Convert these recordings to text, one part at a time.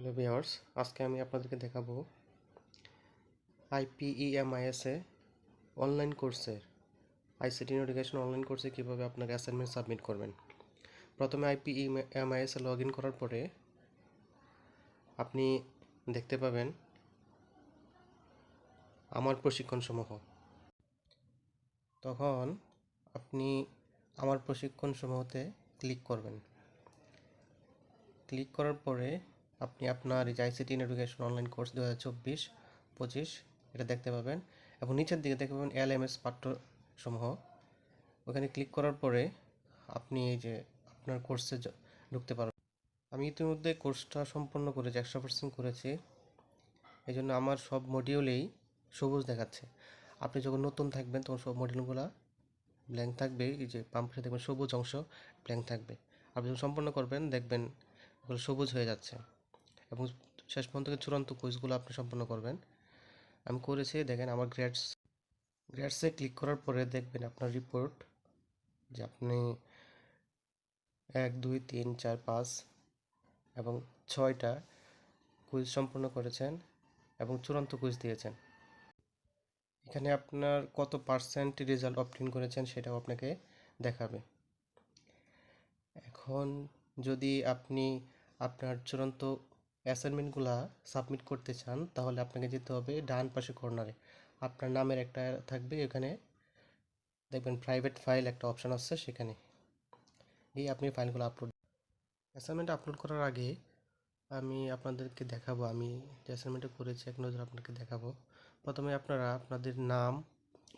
Hello viewers আজকে আমি আপনাদেরকে দেখাবো আইপিইএমআইএসে অনলাইন কোর্সের আইসিটি নোটিফিকেশন অনলাইন কোর্সে কীভাবে আপনার অ্যাসাইনমেন্ট সাবমিট করবেন। প্রথমে আইপিইএমআইএসে লগ ইন করার পরে আপনি দেখতে পাবেন আমার প্রশিক্ষণ সমূহ তখন আপনি আমার প্রশিক্ষণ সমূহতে ক্লিক করবেন। ক্লিক করার পরে আপনি আপনার এই যে আইসিটি এডুকেশন অনলাইন কোর্স দু হাজার চব্বিশ, পঁচিশ, এটা দেখতে পাবেন। এবং নিচের দিকে দেখতে পাবেন এল এম এস পাঠ্যসমূহ। ওখানে ক্লিক করার পরে আপনি এই যে আপনার কোর্সে ঢুকতে পারবেন। আমি ইতিমধ্যে কোর্সটা সম্পন্ন করেছি, একশো পার্সেন্ট করেছি। এই জন্য আমার সব মডিউলেই সবুজ দেখাচ্ছে। আপনি যখন নতুন থাকবেন, তখন সব মডিউলগুলো ব্ল্যাঙ্ক থাকবে। এই যে পাম্পে দেখবেন সবুজ অংশ ব্ল্যাঙ্ক থাকবে। আপনি যখন সম্পন্ন করবেন, দেখবেন ওগুলো সবুজ হয়ে যাচ্ছে। এবং শেষ পর্যন্ত চূড়ান্ত কুইজগুলো আপনি সম্পন্ন করবেন। আমি করেছি, দেখেন আমার গ্রেডস গ্রেডসে ক্লিক করার পরে দেখবেন আপনার রিপোর্ট যে আপনি এক, দুই, তিন, চার, পাঁচ এবং ছয়টা কুইজ সম্পন্ন করেছেন এবং চূড়ান্ত কুইজ দিয়েছেন। এখানে আপনার কত পার্সেন্ট রেজাল্ট অবটেন করেছেন সেটাও আপনাকে দেখাবে। এখন যদি আপনি আপনার চূড়ান্ত অ্যাসাইনমেন্টগুলো সাবমিট করতে চান, তাহলে আপনাকে যেতে হবে ডান পাশে কর্নারে। আপনার নামের একটা থাকবে এখানে। দেখবেন প্রাইভেট ফাইল একটা অপশন আছে সেখানে। এই আপনি ফাইলগুলো আপলোড অ্যাসাইনমেন্ট আপলোড করার আগে আমি আপনাদেরকে দেখাবো, আমি যে অ্যাসাইনমেন্টটা করেছি এক নজর আপনাকে দেখাবো। প্রথমে আপনারা আপনাদের নাম,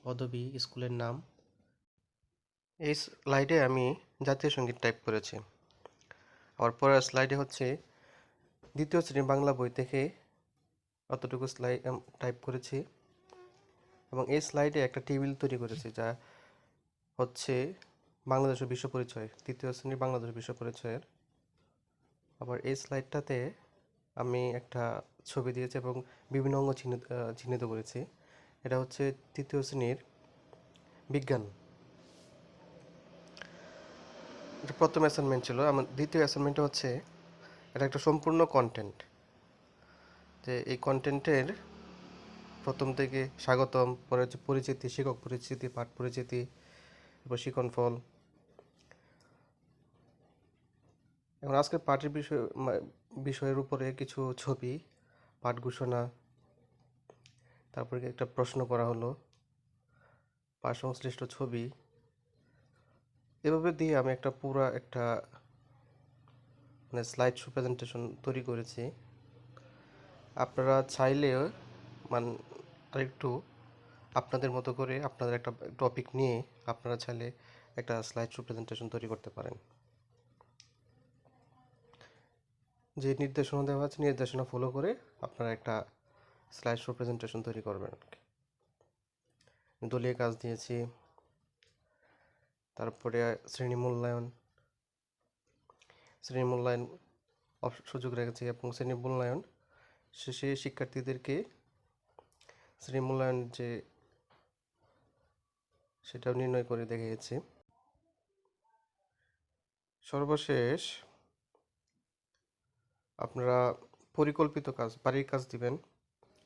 পদবি, স্কুলের নাম। এই স্লাইডে আমি জাতীয় সংগীত টাইপ করেছি। আবার পরের স্লাইডে হচ্ছে দ্বিতীয় শ্রেণি বাংলা বই থেকে অতটুকু স্লাইড টাইপ করেছি এবং এই স্লাইডে একটা টেবিল তৈরি করেছি যা হচ্ছে বাংলাদেশের বিশ্ব পরিচয় তৃতীয় শ্রেণির বাংলাদেশের বিশ্ব পরিচয়ের। আবার এই স্লাইডটাতে আমি একটা ছবি দিয়েছি এবং বিভিন্ন অঙ্গ চিহ্নিত চিহ্নিত করেছি। এটা হচ্ছে তৃতীয় শ্রেণির বিজ্ঞান। প্রথম অ্যাসাইনমেন্ট ছিল। আমার দ্বিতীয় অ্যাসাইনমেন্টটা হচ্ছে এটা একটা সম্পূর্ণ কন্টেন্ট যে এই কন্টেন্টের প্রথম থেকে স্বাগতম, পরে হচ্ছে পরিচিতি, শিক্ষক পরিচিতি, পাঠ পরিচিতি প্রশিক্ষণ ফল। এখন আজকে পাঠের বিষয় বিষয়ের উপরে কিছু ছবি, পাঠ ঘোষণা, তারপরে একটা প্রশ্ন করা হলো পাঠ সংশ্লিষ্ট ছবি। এভাবে দিয়ে আমি একটা পুরা একটা মানে স্লাইড শো প্রেজেন্টেশন তৈরি করেছি। আপনারা চাইলে মান আরেকটু আপনাদের মতো করে আপনাদের একটা টপিক নিয়ে আপনারা চাইলে একটা স্লাইড শো প্রেজেন্টেশন তৈরি করতে পারেন। যে নির্দেশনা দেওয়া আছে, নির্দেশনা ফলো করে আপনারা একটা স্লাইড শো প্রেজেন্টেশন তৈরি করবেন। দলীয় কাজ দিয়েছি, তারপরে শ্রেণি মূল্যায়ন শ্রেণি মূল্যায়ন সুযোগ রেখেছি এবং শ্রেণি মূল্যায়ন শেষে শিক্ষার্থীদেরকে শ্রেণি মূল্যায়ন যে সেটাও নির্ণয় করে দেখিয়েছি। সর্বশেষ আপনারা পরিকল্পিত কাজ, বাড়ির কাজ দিবেন,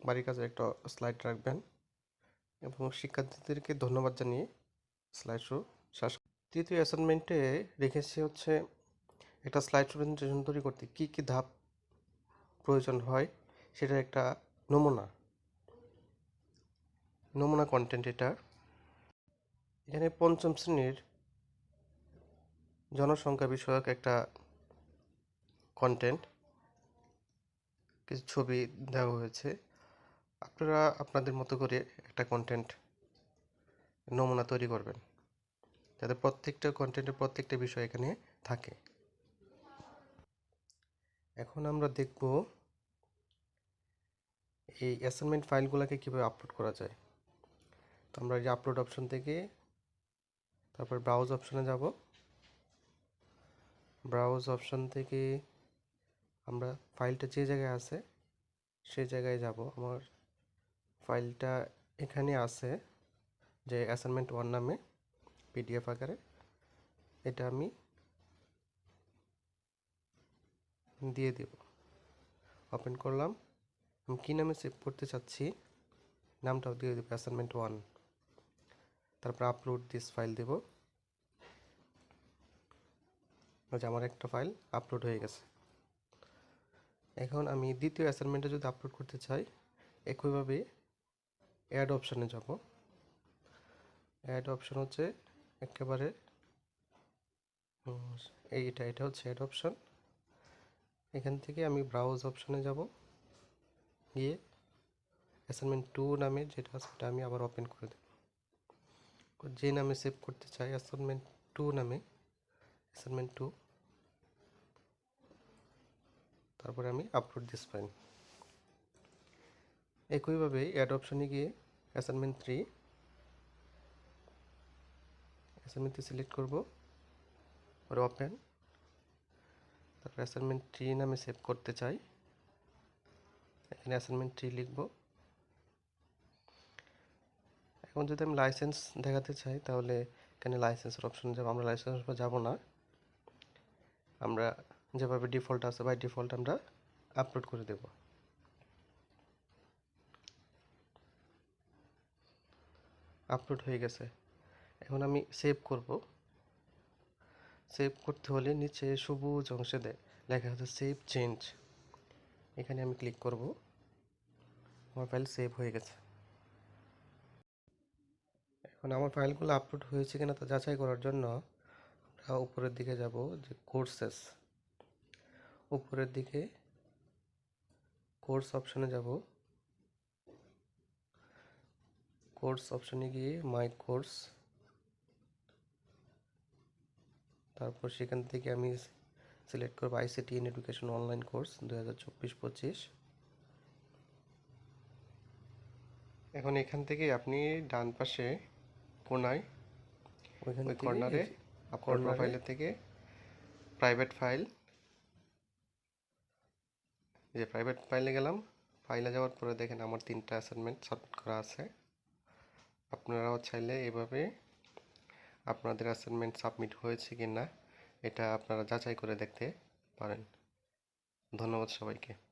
বাড়ির কাজের একটা স্লাইড রাখবেন এবং শিক্ষার্থীদেরকে ধন্যবাদ জানিয়ে স্লাইড শো শেষ। তৃতীয় অ্যাসাইনমেন্টে রেখেছি হচ্ছে একটা স্লাইড প্রেজেন্টেশন তৈরি করতে কী কী ধাপ প্রয়োজন হয় সেটার একটা নমুনা। নমুনা কন্টেন্ট এটা এখানে পঞ্চম শ্রেণির জনসংখ্যা বিষয়ক একটা কন্টেন্ট কিছু ছবি দেওয়া হয়েছে। আপনারা আপনাদের মতো করে একটা কন্টেন্ট নমুনা তৈরি করবেন। যাতে প্রত্যেকটা কন্টেন্টের প্রত্যেকটা বিষয় এখানে থাকে। এখন আমরা দেখব এই অ্যাসাইনমেন্ট ফাইলগুলোকে কীভাবে আপলোড করা যায়। তো আমরা এই আপলোড অপশন থেকে তারপর ব্রাউজ অপশনে যাব। ব্রাউজ অপশন থেকে আমরা ফাইলটা যে জায়গায় আছে, সে জায়গায় যাব। আমার ফাইলটা এখানে আছে, যে অ্যাসাইনমেন্ট ওয়ান নামে পিডিএফ আকারে। এটা আমি দিয়ে দেব। ওপেন করলাম। আমি কী নামে সেভ করতে চাচ্ছি? নামটাও দিয়ে দেবো অ্যাসাইনমেন্ট ওয়ান তারপর আপলোড দিস ফাইল দেব। যে আমার একটা ফাইল আপলোড হয়ে গেছে। এখন আমি দ্বিতীয় অ্যাসাইনমেন্টে যদি আপলোড করতে চাই, একইভাবে অ্যাড অপশানে যাব। অ্যাড অপশন হচ্ছে একেবারে এইটা, এটা হচ্ছে অ্যাড অপশন এখান থেকে আমি ব্রাউজ অপশনে যাব। গিয়ে অ্যাসাইনমেন্ট টু নামে যেটা সেটা আমি আবার ওপেন করে দেব। যে নামে সেভ করতে চাই অ্যাসাইনমেন্ট টু নামে অ্যাসাইনমেন্ট টু তারপরে আমি আপলোড দিস ফাইল একইভাবে অ্যাড অপশনে গিয়ে assignment three assignment three select করব। ওপেন তারপর অ্যাসাইনমেন্ট থ্রি নামে সেভ করতে চাই। এখানে অ্যাসাইনমেন্ট থ্রি লিখব। এখন যদি আমি লাইসেন্স দেখাতে চাই, তাহলে এখানে লাইসেন্সের অপশন যাব। আমরা লাইসেন্স যাব না। আমরা যেভাবে ডিফল্ট আছে বাই ডিফল্ট আমরা আপলোড করে দেব। আপলোড হয়ে গেছে। এখন আমি সেভ করব। সেভ করতে হলে নিচে সবুজ অংশে দেয়। লেখা আছে সেভ চেঞ্জ এখানে আমি ক্লিক করব। আমার ফাইল সেভ হয়ে গেছে। এখন আমার ফাইলগুলো আপলোড হয়েছে কিনা তা যাচাই করার জন্য আমরা উপরের দিকে যাব যে কোর্সেস উপরের দিকে কোর্স অপশনে যাব। কোর্স অপশনে গিয়ে মাই কোর্স তারপর সেখান থেকে আমি সিলেক্ট করব ICT in education online course দু হাজার চব্বিশ পঁচিশ। এখন এখান থেকে আপনি ডান পাশে কোনায় ওইখান ওই কর্নারে আপনার প্রোফাইলের থেকে প্রাইভেট ফাইল যে প্রাইভেট ফাইলে গেলাম ফাইলে যাওয়ার পরে দেখেন আমার তিনটা অ্যাসাইনমেন্ট সাবমিট করা আছে। আপনারাও চাইলে এভাবে আপনাদের অ্যাসাইনমেন্ট সাবমিট হয়েছে কি না এটা আপনারা যাচাই করে দেখতে পারেন। ধন্যবাদ সবাইকে।